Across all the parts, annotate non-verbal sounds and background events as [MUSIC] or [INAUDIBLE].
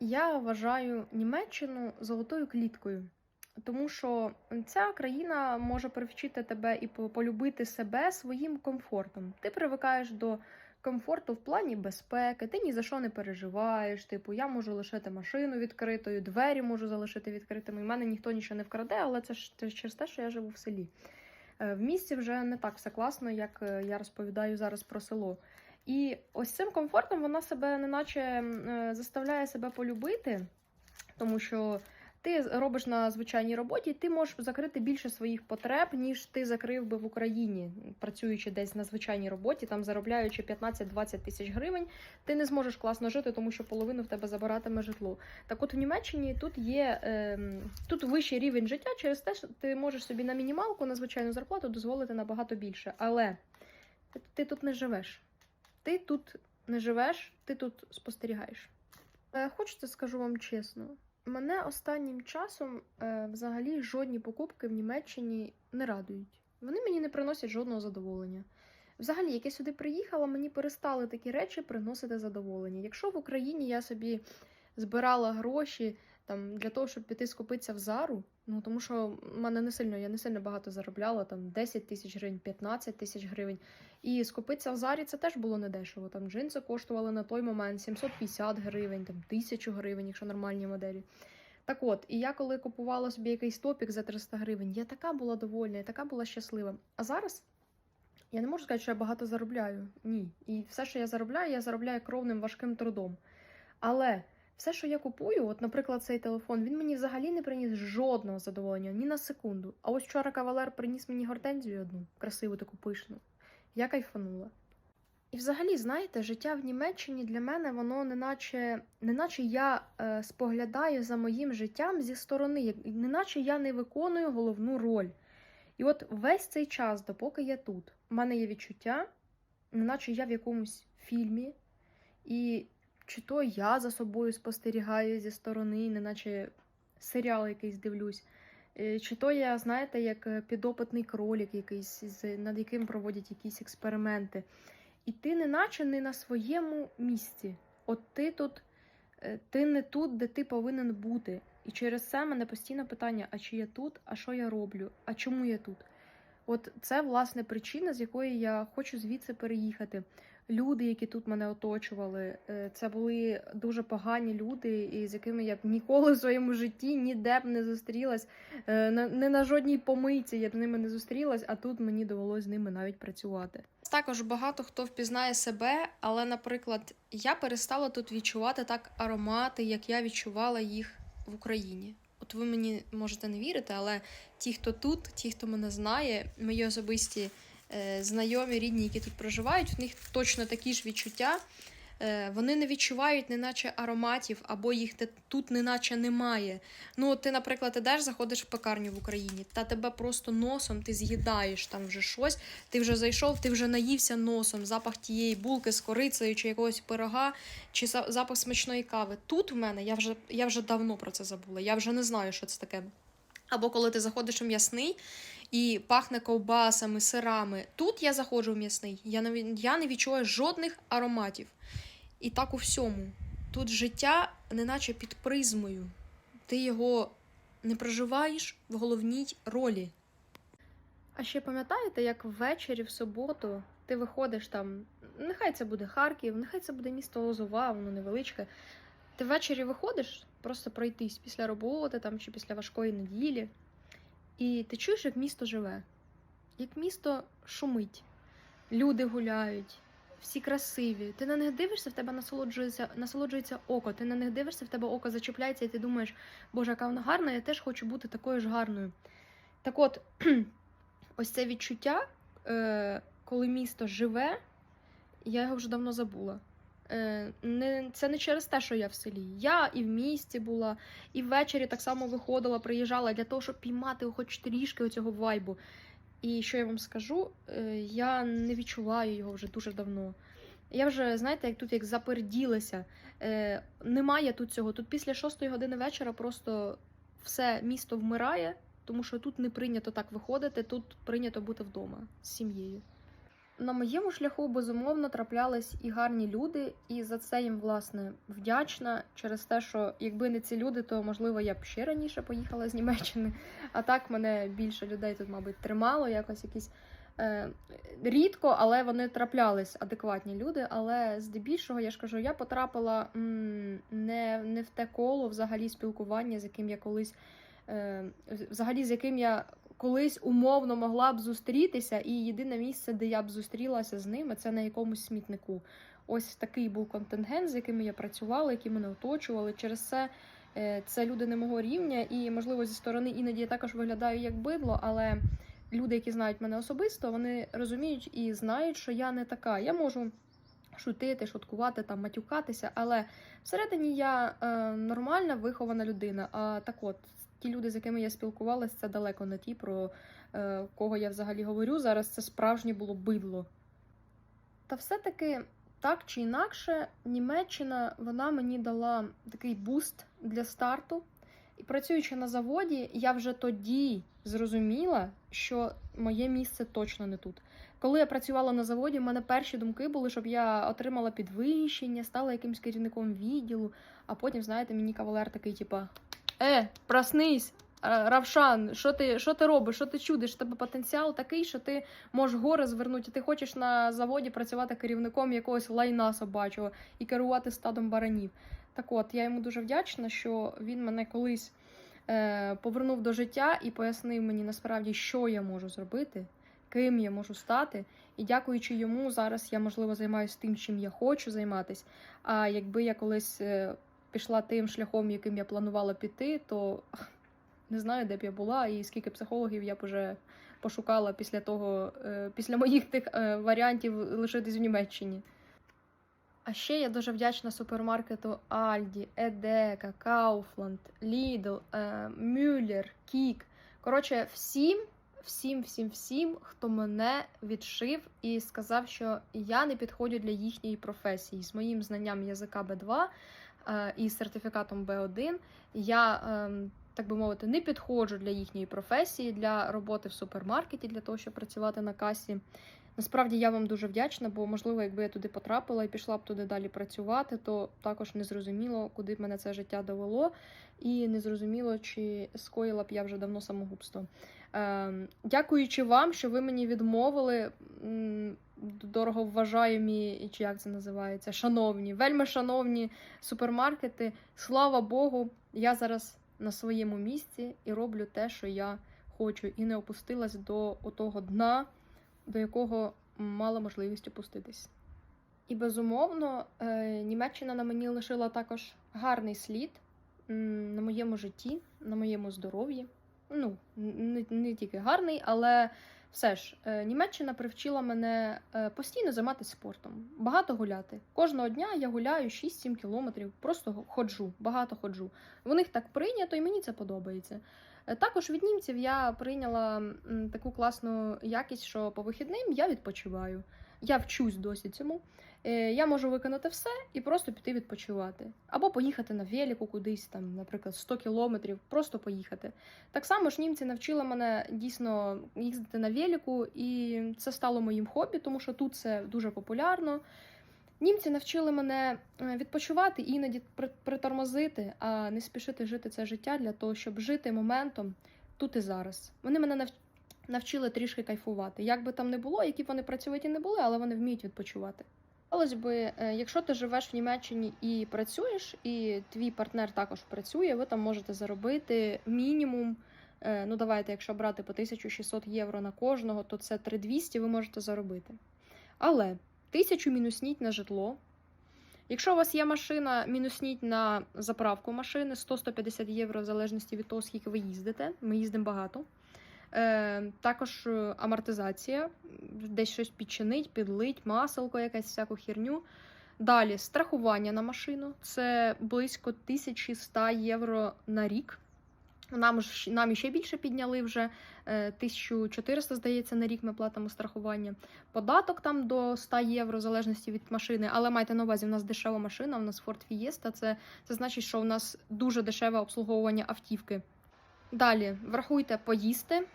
Я вважаю Німеччину золотою кліткою, тому що ця країна може привчити тебе і полюбити себе своїм комфортом. Ти привикаєш до комфорту в плані безпеки, ти ні за що не переживаєш. Типу, я можу лишити машину відкритою, двері можу залишити відкритими. І мене ніхто нічого не вкраде, але це ж через те, що я живу в селі. Е, В місті вже не так все класно, як е, я розповідаю зараз про село. І ось цим комфортом вона себе неначе е, заставляє себе полюбити, тому що ти робиш на звичайній роботі, ти можеш закрити більше своїх потреб, ніж ти закрив би в Україні, працюючи десь на звичайній роботі, там заробляючи 15-20 тисяч гривень, ти не зможеш класно жити, тому що половину в тебе забиратиме житло. Так от у Німеччині тут є ем, тут вищий рівень життя через те, що ти можеш собі на мінімалку, на звичайну зарплату дозволити набагато більше. Але ти тут не живеш. Ти тут не живеш, ти тут спостерігаєш. Е, Хочете, скажу вам чесно, мене останнім часом е, взагалі жодні покупки в Німеччині не радують. Вони мені не приносять жодного задоволення. Взагалі, як я сюди приїхала, мені перестали такі речі приносити задоволення. Якщо в Україні я собі збирала гроші там для того, щоб піти скупитися в зару, ну тому що в мене не сильно, я не сильно багато заробляла, там 10 тисяч гривень, 15 тисяч гривень. І скупитися в зарі це теж було недешево. Там джинси коштували на той момент 750 гривень, там 1000 гривень, якщо нормальні моделі. Так от, і я коли купувала собі якийсь топік за 300 гривень, я така була довольна, я така була щаслива. А зараз я не можу сказати, що я багато заробляю. Ні. І все, що я заробляю, я заробляю кровним важким трудом. Але все, що я купую, от, наприклад, цей телефон, він мені взагалі не приніс жодного задоволення, ні на секунду. А ось вчора кавалер приніс мені гортензію одну, красиву таку пишну. Я кайфанула. І взагалі, знаєте, життя в Німеччині для мене воно неначе, неначе я е, споглядаю за моїм життям зі сторони, неначе я не виконую головну роль. І от весь цей час, допоки я тут, в мене є відчуття, неначе я в якомусь фільмі, і чи то я за собою спостерігаю зі сторони, неначе серіал якийсь дивлюсь. Е, Чи то я, знаєте, як е, підопитний кролік якийсь, над яким проводять якісь експерименти. І ти неначе не на своєму місці. От ти тут, е, ти не тут, де ти повинен бути. І через це мене постійно питання: а чи я тут, а що я роблю, а чому я тут? От це власне причина, з якої я хочу звідси переїхати. Люди, які тут мене оточували, е, це були дуже погані люди, і з якими я б ніколи в своєму житті ніде б не зустрілась. Е, Не на жодній помийці я б з ними не зустрілась, а тут мені довелось з ними навіть працювати. Також багато хто впізнає себе, але, наприклад, я перестала тут відчувати так аромати, як я відчувала їх в Україні. От ви мені можете не вірити, але ті, хто тут, ті, хто мене знає, мої особисті знайомі, рідні, які тут проживають, в них точно такі ж відчуття. Е, вони не відчувають неначе ароматів, або їх тут неначе немає. Ну, ти, наприклад, ідеш, заходиш в пекарню в Україні, та тебе просто носом ти з'їдаєш там вже щось. Ти вже зайшов, ти вже наївся носом, запах тієї булки з корицею, чи якогось пирога, чи за- запах смачної кави. Тут в мене я вже, я вже давно про це забула. Я вже не знаю, що це таке. Або коли ти заходиш у м'ясний і пахне ковбасами, сирами. Тут я заходжу в м'ясний, я не, я не відчуваю жодних ароматів. І так у всьому. Тут життя неначе під призмою. Ти його не проживаєш в головній ролі. А ще пам'ятаєте, як ввечері в суботу ти виходиш там, нехай це буде Харків, нехай це буде місто Лозова, воно невеличке. Ти ввечері виходиш просто пройтись після роботи там, чи після важкої неділі, і ти чуєш, як місто живе, як місто шумить, люди гуляють, всі красиві. Ти на них дивишся, в тебе насолоджується, насолоджується око. Ти на них дивишся, в тебе око зачіпляється, і ти думаєш, боже, яка вона гарна, я теж хочу бути такою ж гарною. Так от, [CLEARS THROAT] ось це відчуття, е, коли місто живе, я його вже давно забула. Е, не, це не через те, що я в селі. Я і в місті була, і ввечері так само виходила, приїжджала для того, щоб піймати хоч трішки оцього вайбу. І що я вам скажу, е, я не відчуваю його вже дуже давно. Я вже, знаєте, як тут як заперділася. Е, немає тут цього. Тут після шостої години вечора просто все місто вмирає, тому що тут не прийнято так виходити, тут прийнято бути вдома з сім'єю. На моєму шляху безумовно траплялись і гарні люди, і за це їм власне вдячна через те, що якби не ці люди, то можливо я б ще раніше поїхала з Німеччини. А так мене більше людей тут, мабуть, тримало, якось якісь е, рідко, але вони траплялись адекватні люди. Але здебільшого, я ж кажу, я потрапила м, не, не в те коло взагалі спілкування, з яким я колись. Е, взагалі, з яким я колись умовно могла б зустрітися, і єдине місце, де я б зустрілася з ними, це на якомусь смітнику. Ось такий був контингент, з якими я працювала, які мене оточували. Через це е, це люди не мого рівня, і можливо зі сторони іноді я також виглядаю як бидло, але люди, які знають мене особисто, вони розуміють і знають, що я не така. Я можу. Шутити, шуткувати, там матюкатися, але всередині я е, нормальна вихована людина. А так от, ті люди, з якими я спілкувалася, це далеко не ті, про е, кого я взагалі говорю. Зараз це справжнє було бидло. Та все-таки так чи інакше, Німеччина вона мені дала такий буст для старту. І працюючи на заводі, я вже тоді зрозуміла, що моє місце точно не тут. Коли я працювала на заводі, в мене перші думки були, щоб я отримала підвищення, стала якимсь керівником відділу, а потім, знаєте, мені кавалер такий, типа: Е, проснись! Равшан, що ти, що ти робиш? Що ти чудиш? Тебе потенціал такий, що ти можеш гори звернути. Ти хочеш на заводі працювати керівником якогось лайна собачого і керувати стадом баранів. Так от, я йому дуже вдячна, що він мене колись е, повернув до життя і пояснив мені насправді, що я можу зробити, ким я можу стати. І дякуючи йому, зараз я, можливо, займаюся тим, чим я хочу займатися. А якби я колись е, пішла тим шляхом, яким я планувала піти, то [LAUGHS] не знаю, де б я була і скільки психологів я б уже пошукала після того, е, після моїх тих е, варіантів лишитись в Німеччині. А ще я дуже вдячна супермаркету Aldi, Едека, Lidl, е, Müller, Kik. Коротше, всім, всім, всім, всім, хто мене відшив і сказав, що я не підходжу для їхньої професії. З моїм знанням язика B2 е, і сертифікатом B1 я, е, так би мовити, не підходжу для їхньої професії, для роботи в супермаркеті, для того, щоб працювати на касі. Насправді я вам дуже вдячна, бо можливо, якби я туди потрапила і пішла б туди далі працювати, то також не зрозуміло, куди б мене це життя довело, і не зрозуміло, чи скоїла б я вже давно самогубство. Е, дякуючи вам, що ви мені відмовили. м, Дорого вважаємі, чи як це називається, шановні, вельми шановні супермаркети. Слава Богу, я зараз на своєму місці і роблю те, що я хочу, і не опустилась до того дна, до якого мала можливість опуститись. І безумовно, е, Німеччина на мені лишила також гарний слід на моєму житті, на моєму здоров'ї. Ну, не, не тільки гарний, але все ж, е, Німеччина привчила мене е, постійно займатися спортом, багато гуляти. Кожного дня я гуляю 6-7 кілометрів, просто ходжу, багато ходжу. У них так прийнято, і мені це подобається. Е, Також від німців я прийняла таку класну якість, що по вихідним я відпочиваю. Я вчусь досі цьому. Е, Я можу виконати все і просто піти відпочивати. Або поїхати на велику кудись, там, наприклад, 100 кілометрів, просто поїхати. Так само ж німці навчили мене дійсно їздити на велику, і це стало моїм хобі, тому що тут це дуже популярно. Німці навчили мене е, відпочивати, іноді при- притормозити, а не спішити жити це життя для того, щоб жити моментом тут і зараз. Вони мене нав- навчили трішки кайфувати. Як би там не було, які б вони працьовиті не були, але вони вміють відпочивати. Здавалось би, е, якщо ти живеш в Німеччині і працюєш, і твій партнер також працює, ви там можете заробити мінімум. е, Ну, давайте, якщо брати по 1600 євро на кожного, то це 3200 ви можете заробити. Але тисячу мінусніть на житло. Якщо у вас є машина, мінусніть на заправку машини 100-150 євро в залежності від того, скільки ви їздите. Ми їздимо багато. Е, також е, амортизація, десь щось підчинить, підлить, маселко, якась всяку херню. Далі страхування на машину це близько 1100 євро на рік. Нам ж нам ще більше підняли вже е, 1400, здається, на рік ми платимо страхування. Податок там до 100 євро, в залежності від машини. Але майте на увазі, у нас дешева машина, у нас Ford Fiesta. Це, це значить, що у нас дуже дешеве обслуговування автівки. Далі врахуйте поїсти.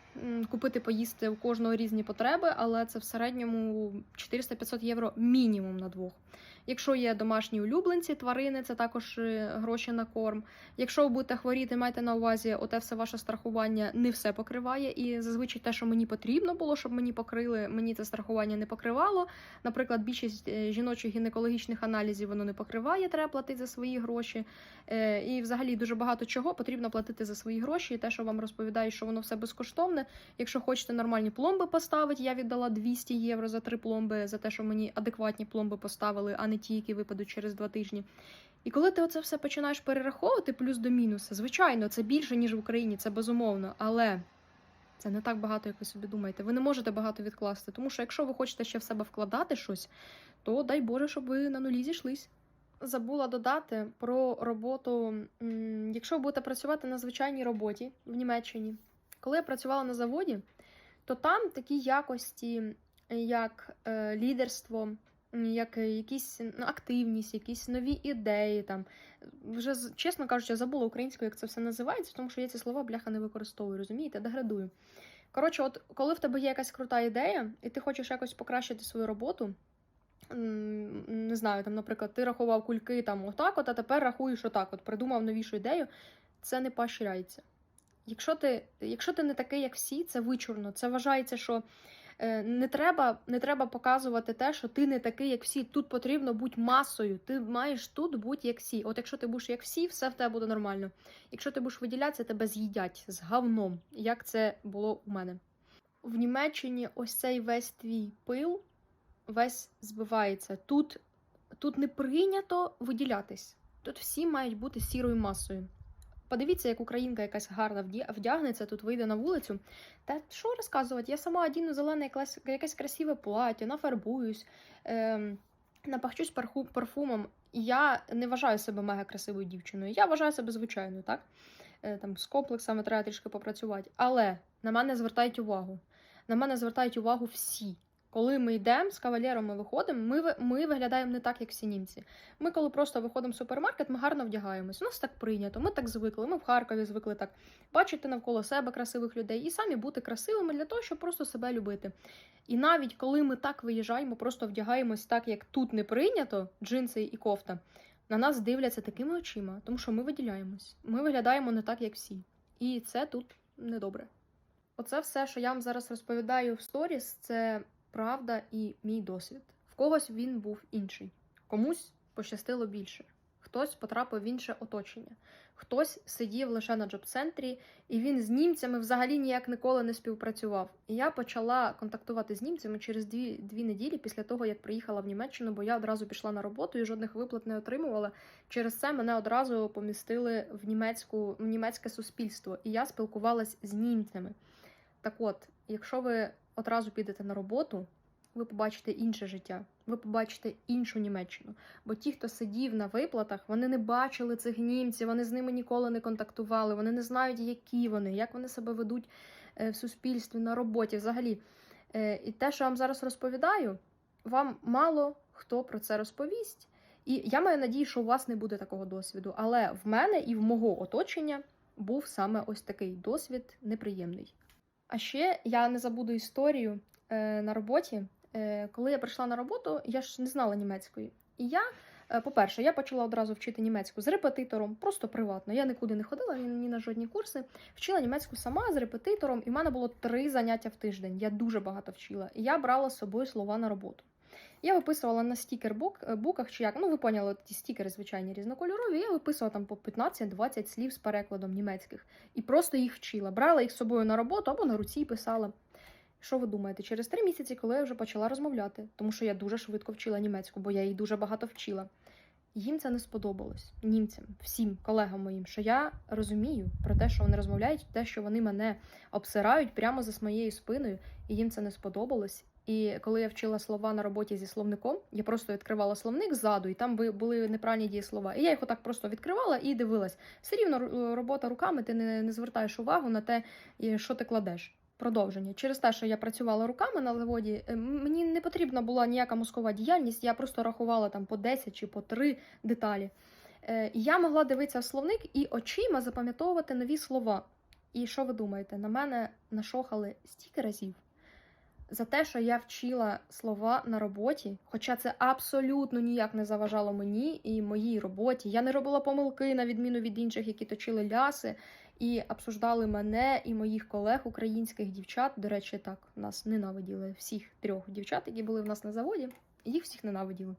Купити поїсти у кожного різні потреби, але це в середньому 400-500 євро мінімум на двох. Якщо є домашні улюбленці, тварини, це також е, гроші на корм. Якщо ви будете хворіти, майте на увазі, оте все ваше страхування не все покриває. І зазвичай те, що мені потрібно було, щоб мені покрили, мені це страхування не покривало. Наприклад, більшість е, жіночих гінекологічних аналізів воно не покриває, треба платити за свої гроші. Е, І взагалі дуже багато чого потрібно платити за свої гроші. І те, що вам розповідають, що воно все безкоштовне. Якщо хочете нормальні пломби поставити, я віддала 200 євро за три пломби, за те, що мені адекватні пломби поставили, а не ті, які випадуть через два тижні. І коли ти оце все починаєш перераховувати плюс до мінуса, звичайно, це більше, ніж в Україні, це безумовно, але це не так багато, як ви собі думаєте. Ви не можете багато відкласти, тому що якщо ви хочете ще в себе вкладати щось, то дай Боже, щоб ви на нулі зійшлись. Забула додати про роботу, якщо ви будете працювати на звичайній роботі в Німеччині. Коли я працювала на заводі, то там такі якості, як е, лідерство, як е, якісь ну, активність, якісь нові ідеї. Там вже чесно кажучи, я забула українською, як це все називається, тому що я ці слова бляха не використовую, розумієте, деградую. Коротше, от коли в тебе є якась крута ідея, і ти хочеш якось покращити свою роботу. Не знаю, там, наприклад, ти рахував кульки там отак, от, а тепер рахуєш отак, от придумав новішу ідею. Це не поощряється. Якщо ти, якщо ти не такий, як всі, це вичурно. Це вважається, що е, не треба, не треба показувати те, що ти не такий, як всі. Тут потрібно бути масою. Ти маєш тут бути як всі. От якщо ти будеш як всі, все в тебе буде нормально. Якщо ти будеш виділятися, тебе з'їдять з говном, як це було у мене. В Німеччині ось цей весь твій пил весь збивається. Тут, тут не прийнято виділятись. Тут всі мають бути сірою масою. Подивіться, як українка якась гарна вдягнеться, тут вийде на вулицю. Та що розказувати? Я сама одіну зелене якесь красиве плаття, нафарбуюсь, ем, напахчусь парфумом. Я не вважаю себе мега красивою дівчиною. Я вважаю себе звичайною, так? Е, там, з комплексами треба трішки попрацювати. Але на мене звертають увагу. На мене звертають увагу всі. Коли ми йдемо з кавалером, ми виходимо, ми, ми виглядаємо не так, як всі німці. Ми, коли просто виходимо в супермаркет, ми гарно вдягаємось. У нас так прийнято, ми так звикли. Ми в Харкові звикли так бачити навколо себе красивих людей і самі бути красивими для того, щоб просто себе любити. І навіть коли ми так виїжджаємо, просто вдягаємось так, як тут не прийнято, джинси і кофта, на нас дивляться такими очима, тому що ми виділяємось. Ми виглядаємо не так, як всі. І це тут недобре. Оце все, що я вам зараз розповідаю в сторіс, це правда і мій досвід. В когось він був інший, комусь пощастило більше. Хтось потрапив в інше оточення, хтось сидів лише на джоб-центрі, і він з німцями взагалі ніяк ніколи не співпрацював. І я почала контактувати з німцями через дві, дві неділі після того, як приїхала в Німеччину, бо я одразу пішла на роботу і жодних виплат не отримувала. Через це мене одразу помістили в німецьку в німецьке суспільство, і я спілкувалась з німцями. Так от, якщо ви одразу підете на роботу, ви побачите інше життя, ви побачите іншу Німеччину. Бо ті, хто сидів на виплатах, вони не бачили цих німців, вони з ними ніколи не контактували, вони не знають, які вони, як вони себе ведуть е, в суспільстві, на роботі взагалі. Е, І те, що вам зараз розповідаю, вам мало хто про це розповість. І я маю надію, що у вас не буде такого досвіду. Але в мене і в мого оточення був саме ось такий досвід неприємний. А ще я не забуду історію е, на роботі. Е, коли я прийшла на роботу, я ж не знала німецької. І я, е, по-перше, я почала одразу вчити німецьку з репетитором, просто приватно. Я нікуди не ходила ні, ні на жодні курси. Вчила німецьку сама з репетитором, і в мене було три заняття в тиждень. Я дуже багато вчила. І я брала з собою слова на роботу. Я виписувала на стікер-буках, чи як, ну ви поняли, ті стікери звичайні різнокольорові. Я виписувала там по 15-20 слів з перекладом німецьких і просто їх вчила. Брала їх з собою на роботу або на руці писала. Що ви думаєте? Через три місяці, коли я вже почала розмовляти, тому що я дуже швидко вчила німецьку, бо я її дуже багато вчила. Їм це не сподобалось. Німцям, всім колегам моїм, що я розумію про те, що вони розмовляють, те, що вони мене обсирають прямо за моєю спиною, і їм це не сподобалось. І коли я вчила слова на роботі зі словником, я просто відкривала словник ззаду, і там були неправильні дієслова. І я їх отак просто відкривала і дивилась. Все рівно робота руками, ти не, не звертаєш увагу на те, що ти кладеш. Продовження. Через те, що я працювала руками на заводі, е, мені не потрібна була ніяка мозкова діяльність, я просто рахувала там по 10 чи по 3 деталі. Е, я могла дивитися в словник і очима запам'ятовувати нові слова. І що ви думаєте? На мене нашохали стільки разів за те, що я вчила слова на роботі, хоча це абсолютно ніяк не заважало мені і моїй роботі. Я не робила помилки на відміну від інших, які точили ляси і обсуждали мене і моїх колег, українських дівчат. До речі, так нас ненавиділи всіх трьох дівчат, які були в нас на заводі. Їх всіх ненавиділи.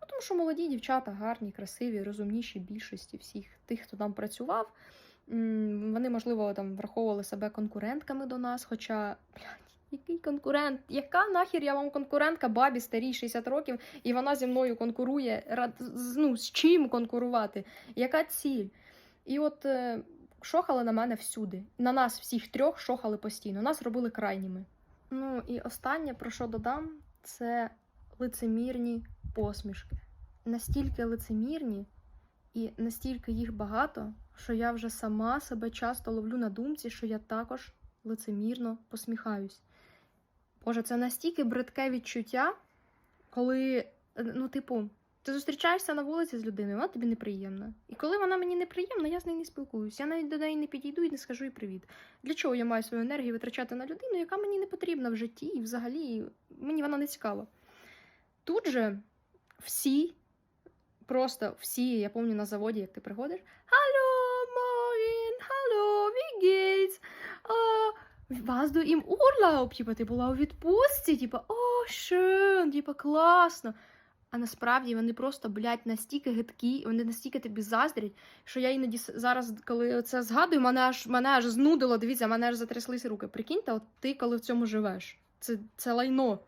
Ну, тому що молоді дівчата гарні, красиві, розумніші більшості всіх тих, хто там працював. Вони, можливо, там враховували себе конкурентками до нас, хоча, блядь, який конкурент? Яка нахер я вам конкурентка бабі старій 60 років, і вона зі мною конкурує? Ну, з чим конкурувати? Яка ціль? І от е, шохали на мене всюди. На нас всіх трьох шохали постійно, нас робили крайніми. Ну і останнє, про що додам, це лицемірні посмішки. Настільки лицемірні і настільки їх багато, що я вже сама себе часто ловлю на думці, що я також лицемірно посміхаюсь. Боже, це настільки бридке відчуття, коли, е, ну, типу, ти зустрічаєшся на вулиці з людиною, вона тобі неприємна. І коли вона мені неприємна, я з нею не спілкуюся. Я навіть до неї не підійду і не скажу їй привіт. Для чого я маю свою енергію витрачати на людину, яка мені не потрібна в житті, і взагалі мені вона не цікава. Тут же всі, просто всі, я пам'ятаю на заводі, як ти приходиш. Hallo, was du im Urlaub? Типа, ти була у відпустці, типа, о, schön, типа, класно. А насправді вони просто, блядь, настільки гидкі, вони настільки тобі заздрять, що я іноді зараз, коли це згадую, мене аж мене аж знудило. Дивіться, мене аж затряслись руки. Прикиньте, от ти коли в цьому живеш. Це, це лайно.